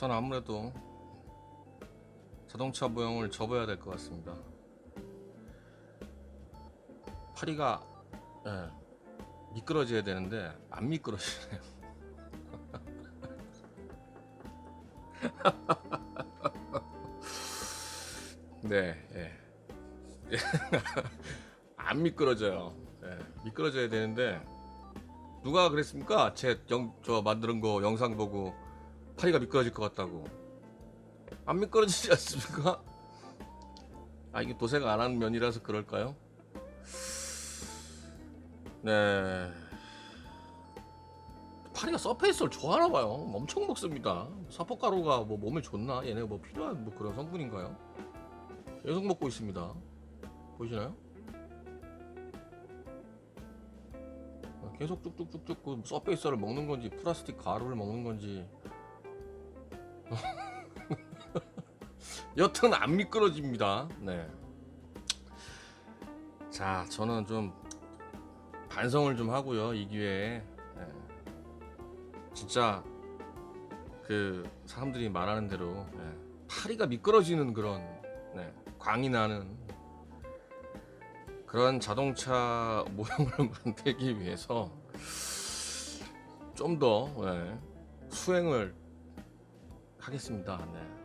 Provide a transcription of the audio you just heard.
전 아무래도 자동차 모형을 접어야 될 것 같습니다. 파리가 예, 미끄러져야 되는데 안 미끄러지네요. 네, 예. 안 미끄러져요. 예, 미끄러져야 되는데 누가 그랬습니까? 제 영, 저 만드는 거 영상 보고 파리가 미끄러질 것 같다고. 안 미끄러지지 않습니까? 아 이게 도색 안한 면이라서 그럴까요? 네. 파리가 서페이스를 좋아하나 봐요. 엄청 먹습니다. 사포가루가 뭐 몸에 좋나? 얘네 뭐 필요한 뭐 그런 성분인가요? 계속 먹고 있습니다. 보이시나요? 계속 쭉쭉쭉쭉 그 서페이스를 먹는 건지 플라스틱 가루를 먹는 건지 여튼 안 미끄러집니다. 네. 자, 저는 좀 반성을 좀 하고요. 이 기회에 네. 진짜 그 사람들이 말하는 대로 네. 파리가 미끄러지는 그런 네. 광이 나는 그런 자동차 모형을 만들기 위해서 좀더 네. 수행을 하겠습니다. 네.